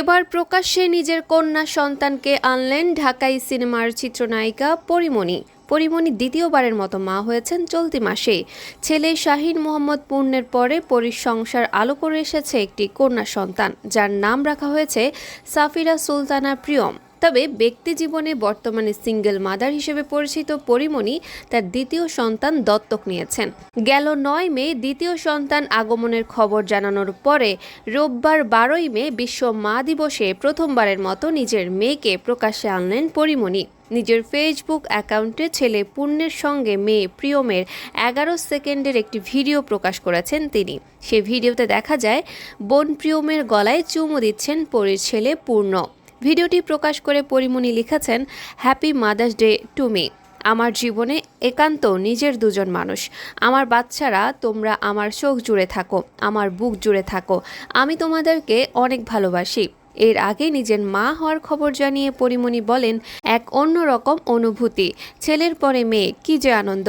এবার প্রকাশ্যে নিজের কন্যা সন্তানকে আনলেন ঢাকাই সিনেমার চিত্রনায়িকা পরিমণি। পরিমণি দ্বিতীয়বারের মতো মা হয়েছেন চলতি মাসে ছেলে শাহিন মোহাম্মদ পূর্ণের পরে পরির সংসার আলো করে এসেছে একটি কন্যা সন্তান, যার নাম রাখা হয়েছে সাফিরা সুলতানা প্রিয়ম। তবে ব্যক্তি জীবনে বর্তমানে সিঙ্গেল মাদার হিসেবে পরিচিত পরিমণি তার দ্বিতীয় সন্তান দত্তক নিয়েছেন। গেল নয় মে দ্বিতীয় সন্তান আগমনের খবর জানানোর পরে রোববার বারোই মে বিশ্ব মা দিবসে প্রথমবারের মতো নিজের মেয়েকে প্রকাশ্যে আনলেন পরিমণি। নিজের ফেসবুক অ্যাকাউন্টে ছেলে পুণ্যের সঙ্গে মেয়ে প্রিয়মের এগারো সেকেন্ডের একটি ভিডিও প্রকাশ করেছেন তিনি। সে ভিডিওতে দেখা যায়, বোন প্রিয়মের গলায় চুমু দিচ্ছেন পরীর ছেলে পূর্ণ। ভিডিওটি প্রকাশ করে পরিমণি লিখেছেন happy mother's day to me আমার জীবনে একান্ত নিজের দুজন মানুষ। আমার বাচ্চারা, তোমরা আমার চোখ জুড়ে থাকো, আমার বুক জুড়ে থাকো। আমি তোমাদেরকে অনেক ভালোবাসি। এর আগে নিজের মা হওয়ার খবর জানিয়ে পরিমণি বলেন, এক অন্যরকম অনুভূতি। ছেলের পরে মেয়ে, কি যে আনন্দ।